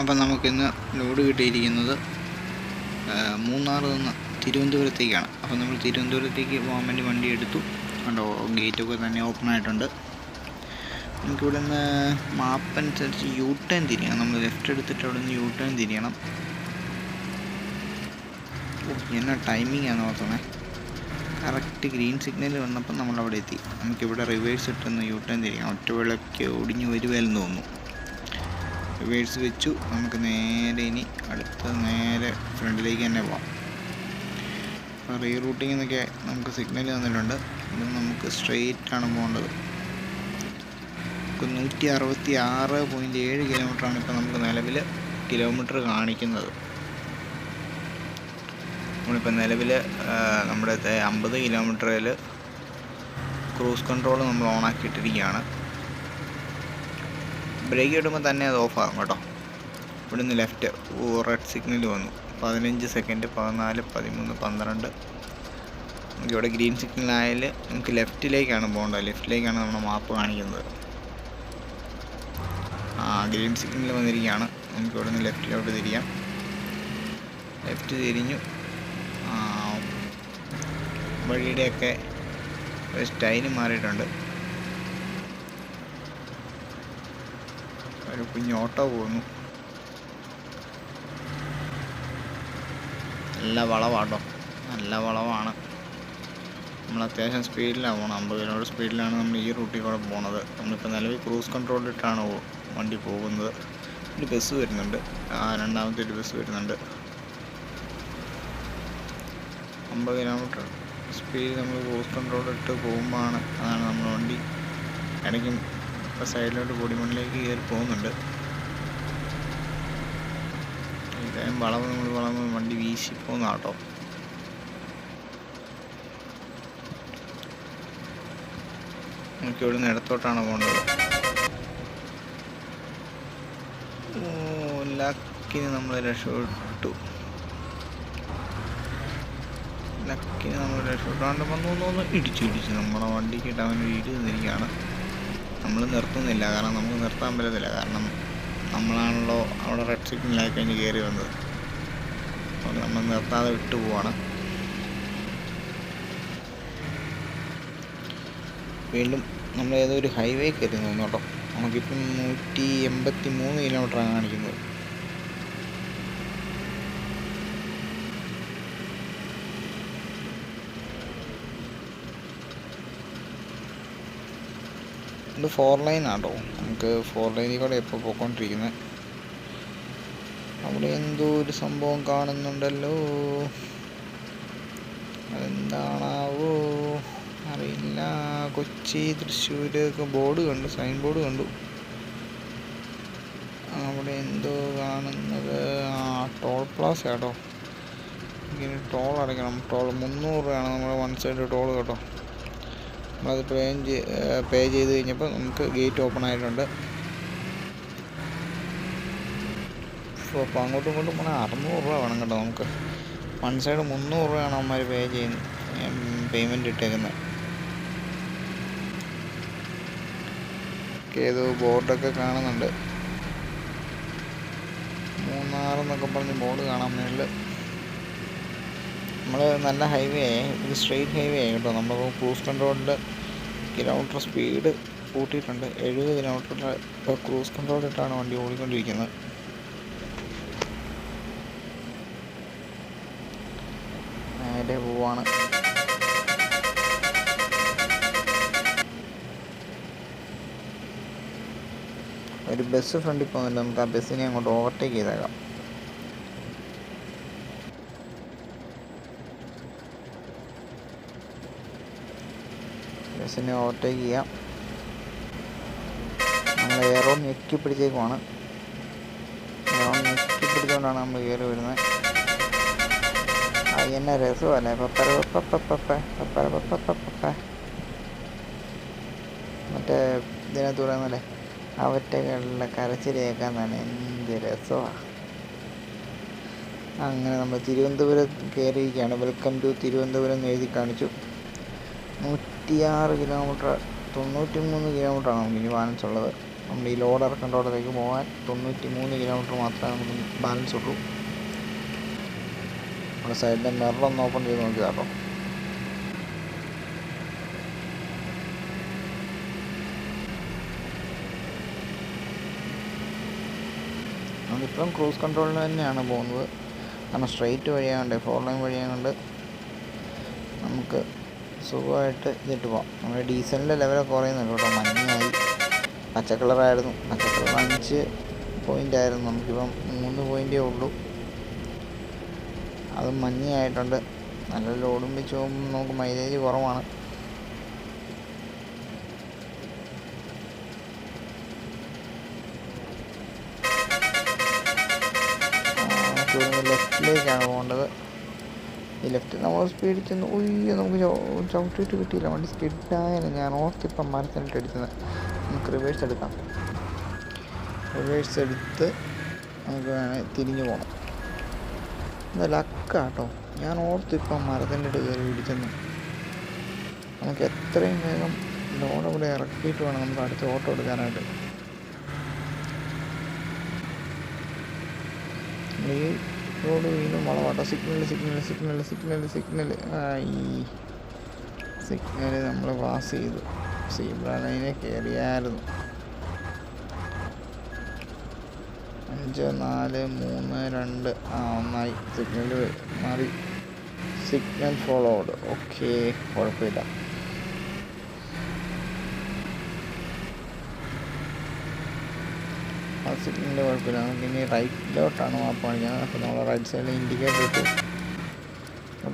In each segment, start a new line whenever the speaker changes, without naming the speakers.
അപ്പം നമുക്കിന്ന് ലോഡ് കിട്ടിയിരിക്കുന്നത് മൂന്നാർ നിന്ന് തിരുവനന്തപുരത്തേക്കാണ്. അപ്പോൾ നമ്മൾ തിരുവനന്തപുരത്തേക്ക് പോകാൻ വേണ്ടി വണ്ടി എടുത്തു. കണ്ടോ ഗേറ്റൊക്കെ തന്നെ ഓപ്പൺ ആയിട്ടുണ്ട്. നമുക്കിവിടെ നിന്ന് മാപ്പ് അനുസരിച്ച് യൂ ടേൺ തിരിയണം. നമ്മൾ ലെഫ്റ്റ് എടുത്തിട്ട് അവിടെ നിന്ന് യൂ ടേൺ തിരിയണം എന്നാ ടൈമിംഗ് ആണ് നോക്കണേ കറക്റ്റ് ഗ്രീൻ സിഗ്നൽ വന്നപ്പോൾ നമ്മൾ അവിടെ എത്തി. നമുക്കിവിടെ റിവേഴ്സ് ഇട്ടൊന്ന് യൂ ടേൺ തിരിയണം. ഒറ്റ ഒടിഞ്ഞ് വരുവാലെന്ന് തോന്നുന്നു. റിവേഴ്സ് വെച്ചു. നമുക്ക് നേരെ ഇനി അടുത്ത നേരെ ഫ്രണ്ടിലേക്ക് തന്നെ പോവാം. അപ്പോൾ റീ റൂട്ടിംഗ് എന്നൊക്കെ നമുക്ക് സിഗ്നൽ തന്നിട്ടുണ്ട്. ഇത് നമുക്ക് സ്ട്രെയിറ്റ് ആണ് പോകേണ്ടത്. നമുക്ക് നൂറ്റി അറുപത്തി ആറ് പോയിന്റ് ഏഴ് കിലോമീറ്ററാണ് ഇപ്പോൾ നമുക്ക് നിലവിൽ കിലോമീറ്റർ കാണിക്കുന്നത്. നമ്മളിപ്പോൾ നിലവിൽ നമ്മുടെ അമ്പത് കിലോമീറ്ററിൽ ക്രൂസ് കൺട്രോൾ നമ്മൾ ഓണാക്കിയിട്ടിരിക്കുകയാണ് ബ്രേക്ക് ഇടുമ്പോൾ തന്നെ അത് ഓഫാകും കേട്ടോ. ഇവിടെ നിന്ന് ലെഫ്റ്റ് റെഡ് സിഗ്നൽ വന്നു. പതിനഞ്ച് സെക്കൻഡ് പതിനാല് പതിമൂന്ന് പന്ത്രണ്ട്. നമുക്ക് ഇവിടെ ഗ്രീൻ സിഗ്നൽ ആയാൽ നമുക്ക് ലെഫ്റ്റിലേക്കാണ് പോകേണ്ടത്. ലെഫ്റ്റിലേക്കാണ് നമ്മുടെ മാപ്പ് കാണിക്കുന്നത്. ആ ഗ്രീൻ സിഗ്നൽ വന്നിരിക്കുകയാണ്. നമുക്ക് ഇവിടെ നിന്ന് ലെഫ്റ്റിലോട്ട് തിരിയാം. ലെഫ്റ്റ് തിരിഞ്ഞു. വഴിയുടെയൊക്കെ ഒരു സ്റ്റൈൽ മാറിയിട്ടുണ്ട്. ഒരു കുഞ്ഞ് ഓട്ടോ പോകുന്നു. നല്ല വളവാട്ടോ. നല്ല വളവാണ്. നമ്മൾ അത്യാവശ്യം സ്പീഡിലാണ് പോകണം അമ്പത് കിലോമീറ്റർ സ്പീഡിലാണ് നമ്മൾ ഈ റൂട്ടിൽ കൂടെ പോണത്. നമ്മളിപ്പോൾ നിലവിൽ ക്രൂസ് കൺട്രോളിലിട്ടാണ് വണ്ടി പോകുന്നത്. ഒരു ബസ് വരുന്നുണ്ട്. ആ രണ്ടാമത്തെ ഒരു ബസ് വരുന്നുണ്ട്. അമ്പത് കിലോമീറ്റർ സ്പീഡ് നമ്മൾ ക്രൂസ് കൺട്രോളിട്ട് പോകുമ്പോഴാണ് അതാണ് നമ്മുടെ വണ്ടി. ഇടയ്ക്കും ഇപ്പോൾ സൈഡിലോട്ട് പൊടിമണ്ണിലേക്ക് കയറി പോകുന്നുണ്ട്. ഇതായും വളവ് നമ്മൾ വളവ് വണ്ടി വീശി പോകുന്ന കേട്ടോ നമുക്ക് ഇവിടെ നിന്ന് ഇടത്തോട്ടാണ് പോകേണ്ടത്. ലക്കിന് നമ്മൾ രക്ഷപ്പെട്ടു. ലക്കിന് നമ്മൾ രക്ഷപ്പെട്ടാണ്ട് വന്നു വന്നു ഇടിച്ചു ഇടിച്ചു. വണ്ടിക്ക് ഇട്ടാൻ അവൻ ഇടി തന്നിരിക്കുകയാണ് നമ്മൾ നിർത്തുന്നില്ല. കാരണം നമുക്ക് നിർത്താൻ പറ്റത്തില്ല. കാരണം നമ്മളാണല്ലോ അവിടെ റെഡ് സിഗ്നലായി കഴിഞ്ഞ് കയറി വന്നത്. അതുകൊണ്ട് നമ്മൾ നിർത്താതെ വിട്ടു പോവാണ്. വീണ്ടും നമ്മൾ ഏതോ ഒരു ഹൈവേ കയറി തോന്നുന്നു കേട്ടോ. നമുക്കിപ്പം നൂറ്റി എൺപത്തി മൂന്ന് കിലോമീറ്ററാണ് കാണിക്കുന്നത്. ഇത് ഫോർ ലൈൻ ആട്ടോ. നമുക്ക് ഫോർ ലൈനിൽ കൂടെ ഇപ്പോൾ പോയിക്കൊണ്ടിരിക്കുന്നത് അവിടെ എന്തോ ഒരു സംഭവം കാണുന്നുണ്ടല്ലോ. അതെന്താണാവോ? അറിയില്ല. കൊച്ചി തൃശ്ശൂർ ഒക്കെ ബോർഡ് കണ്ടു സൈൻ ബോർഡ് കണ്ടു. അവിടെ എന്തോ കാണുന്നത്? ആ ടോൾ പ്ലാസ കേട്ടോ ഇങ്ങനെ ടോൾ അടയ്ക്കണം. ടോൾ മുന്നൂറ് രൂപയാണ് നമ്മുടെ വൺ സൈഡ് ടോൾ കേട്ടോ. നമ്മളത് ട്രെയിൻ പേ ചെയ്ത് കഴിഞ്ഞപ്പോൾ നമുക്ക് ഗേറ്റ് ഓപ്പൺ ആയിട്ടുണ്ട്. സോ അപ്പോൾ അങ്ങോട്ടും ഇങ്ങോട്ടും പോകണേ അറുന്നൂറ് രൂപ വേണം കേട്ടോ നമുക്ക്. വൺ സൈഡ് മുന്നൂറ് രൂപയാണ് അവന്മാർ പേ ചെയ്യുന്നത് പേയ്മെന്റ് ഇട്ടേക്കുന്നത് ഏതോ ബോർഡൊക്കെ കാണുന്നുണ്ട്. മൂന്നാറെന്നൊക്കെ പറഞ്ഞ് ബോർഡ് കാണാൻ മേളിൽ നമ്മൾ നല്ല ഹൈവേ ഇത് സ്ട്രെയിറ്റ് ഹൈവേ ആയി കേട്ടോ. നമ്മളിപ്പോൾ ക്രൂസ് കൺട്രോളിൽ കിലോമീറ്റർ സ്പീഡ് കൂട്ടിയിട്ടുണ്ട്. എഴുപത് കിലോമീറ്റർ ഇപ്പോൾ ക്രൂസ് കൺട്രോളിലിട്ടാണ് വണ്ടി ഓടിക്കൊണ്ടിരിക്കുന്നത്. നേരെ പോവാണ്. ഒരു ബസ് ഫ്രണ്ടിൽ പോകുന്നുണ്ട് നമുക്ക് ആ ബസ്സിനെ അങ്ങോട്ട് ഓവർടേക്ക് ചെയ്തേക്കാം. ബസ്സിനെ ഓവർടേക്ക് ചെയ്യാം നമ്മൾ എയറോ ഞെക്കി പിടിച്ചേക്കുവാണ് എയറോ ഞെക്കി പിടിച്ചുകൊണ്ടാണ് നമ്മൾ കയറി വരുന്നത് അത് എന്നെ രസമല്ലേ പപ്പര പപ്പ പപ്പര പപ്പ മറ്റേ ഇതിനകത്ത് പറയുന്നല്ലേ അവറ്റകളുടെ കരച്ചിൽ തന്നെ എന്ത് രസമാണ് അങ്ങനെ നമ്മൾ തിരുവനന്തപുരം കയറിയിരിക്കുകയാണ് വെൽക്കം ടു തിരുവനന്തപുരം എന്ന് എഴുതി കാണിച്ചു നൂറ്റിയാറ് കിലോമീറ്റർ തൊണ്ണൂറ്റി മൂന്ന് കിലോമീറ്ററാണ് നമുക്ക് ഇനി ബാലൻസ് ഉള്ളത്. നമ്മൾ ഈ ലോഡ് ഇറക്കേണ്ടോടത്തേക്ക് പോകാൻ തൊണ്ണൂറ്റി മൂന്ന് കിലോമീറ്റർ മാത്രമേ നമുക്ക് ബാലൻസ് ഉള്ളൂ. നമ്മുടെ സൈഡിന്റെ മിററൊന്ന് ഓപ്പൺ ചെയ്ത് നോക്കി കേട്ടോ നമ്മളിപ്പം ക്രൂസ് കൺട്രോളിൽ തന്നെയാണ് പോകുന്നത്. കാരണം സ്ട്രെയിറ്റ് വഴിയാണ്ട് ഫോർ ലൈൻ വഴിയാണ്ട് നമുക്ക് സുഖമായിട്ട് ഇതിട്ട് പോകാം നമ്മുടെ ഡീസലിന്റെ ലെവലൊക്കെ കുറയുന്നുണ്ട് കേട്ടോ. മഞ്ഞായി. പച്ച കളറായിരുന്നു അഞ്ച് പോയിന്റ് ആയിരുന്നു. നമുക്കിപ്പം മൂന്ന് പോയിന്റേ ഉള്ളൂ. അത് മഞ്ഞയായിട്ടുണ്ട്. നല്ല ലോഡും വെച്ച് പോകുമ്പോൾ നമുക്ക് മൈലേജ് കുറവാണ്. ലെഫ്റ്റിലേക്കാണ് പോകേണ്ടത്. ഈ ലെഫ്റ്റ് നമ്മൾ സ്പീഡിൽ ചെന്ന് ഉയ്യ നമുക്ക് ചവിട്ടിയിട്ട് കിട്ടിയില്ല. വണ്ടി സ്കിഡായാലും ഞാൻ ഓർത്തിപ്പം മരത്തിനിട്ട് എടുക്കുന്നത് നമുക്ക് റിവേഴ്സ് എടുക്കാം. റിവേഴ്സ് എടുത്ത് നമുക്ക് വേണേൽ തിരിഞ്ഞു പോകണം ഇത് ലക്കാട്ടോ ഞാൻ ഓർത്തിപ്പം മരത്തിന്റെ ഇട്ട് കയറി ഇടിച്ചെന്ന്. നമുക്ക് എത്രയും വേഗം ലോഡ് ഇവിടെ ഇറക്കിയിട്ട് വേണം നമുക്ക് അടുത്ത ഓട്ടോ എടുക്കാനായിട്ട്. ഈ റോഡ് വീണ്ടും വളവാട്ടോ. Signal signal signal signal signal signal നമ്മൾ പാസ് ചെയ്തു. സീബ്ര ലൈനെ കയറിയായിരുന്നു അഞ്ച് നാല് മൂന്ന് രണ്ട്. ആ ഒന്നായി. സിഗ്നൽ മാറി. സിഗ്നൽ ഫോളോഡ് ഓക്കെ കുഴപ്പമില്ല. സിഗ്നൽ കുഴപ്പമില്ല. നമുക്ക് ഇനി റൈറ്റിലോട്ടാണ് മാപ്പ് കാണിക്കുന്നത് അപ്പോൾ നമ്മൾ റൈറ്റ് സൈഡിൽ ഇൻഡിക്കേറ്റർ ഇട്ടു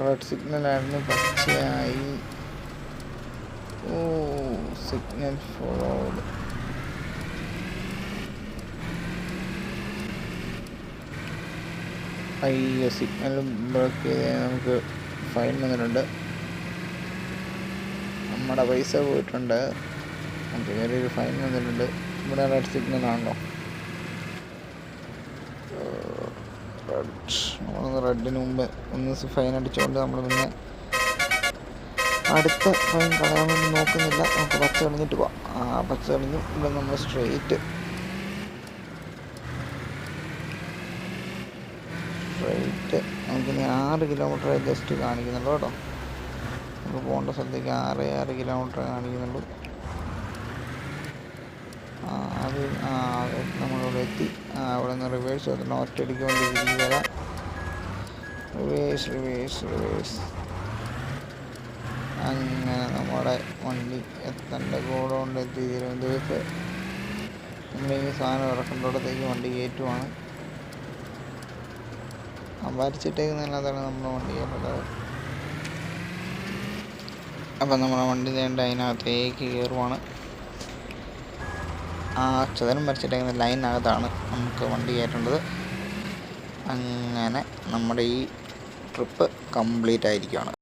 റെഡ് സിഗ്നലായിരുന്നു പച്ചയായി ഓ സിഗ്നൽ ഫോളോഡ് അയ്യോ സിഗ്നൽ ബ്ലോക്ക് ചെയ്ത് നമുക്ക് ഫൈൻ വന്നിട്ടുണ്ട്. നമ്മുടെ പൈസ പോയിട്ടുണ്ട്. നമുക്ക് ഒരു ഫൈൻ വന്നിട്ടുണ്ട്. ഇവിടെ റെഡ് സിഗ്നൽ റെഡ്. റെഡിന് മുമ്പ് ഒന്ന് ഫൈൻ അടിച്ചുകൊണ്ട് നമ്മൾ പിന്നെ അടുത്ത ഫൈൻ വേണ്ടി നോക്കുന്നില്ല. നമുക്ക് പച്ച കളഞ്ഞിട്ട് പോവാം. ആ പച്ച കളഞ്ഞു. ഇവിടെ നമ്മൾ സ്ട്രെയിറ്റ്. സ്ട്രെയിറ്റ്. നമുക്കിനി ആറ് കിലോമീറ്റർ ജസ്റ്റ് കാണിക്കുന്നുള്ളൂ കേട്ടോ. നമുക്ക് പോകേണ്ട സ്ഥലത്തേക്ക് ആറ് ആറ് കിലോമീറ്റർ കാണിക്കുന്നുള്ളൂ. അത് ആ നമ്മളിവിടെ എത്തി. അവിടെ നിന്ന് റിവേഴ്സ് വരും ഒറ്റയടിക്ക് വേണ്ടി തിരികെ വരാം റിവേഴ്സ് റിവേഴ്സ് റിവേഴ്സ് അങ്ങനെ നമ്മുടെ വണ്ടി എത്തേണ്ട ഗോഡൗണിൽ എത്തി. തിരുവനന്തപുരത്ത് നമ്മൾ ഈ സാധനം ഇറക്കേണ്ടിടത്തേക്ക് വണ്ടി കയറ്റുവാണ്. വരച്ചിട്ടേക്കുന്നതിനകത്താണ് നമ്മുടെ വണ്ടി കയറുന്നത് അപ്പം നമ്മുടെ വണ്ടി തേണ്ട അതിനകത്തേക്ക് കയറുവാണ്. ആ ചതുരം വരച്ചിട്ടേക്കുന്ന ലൈനകത്താണ് നമുക്ക് വണ്ടി കയറ്റേണ്ടത്. അങ്ങനെ നമ്മുടെ ഈ ട്രിപ്പ് കംപ്ലീറ്റ് ആയിരിക്കുകയാണ്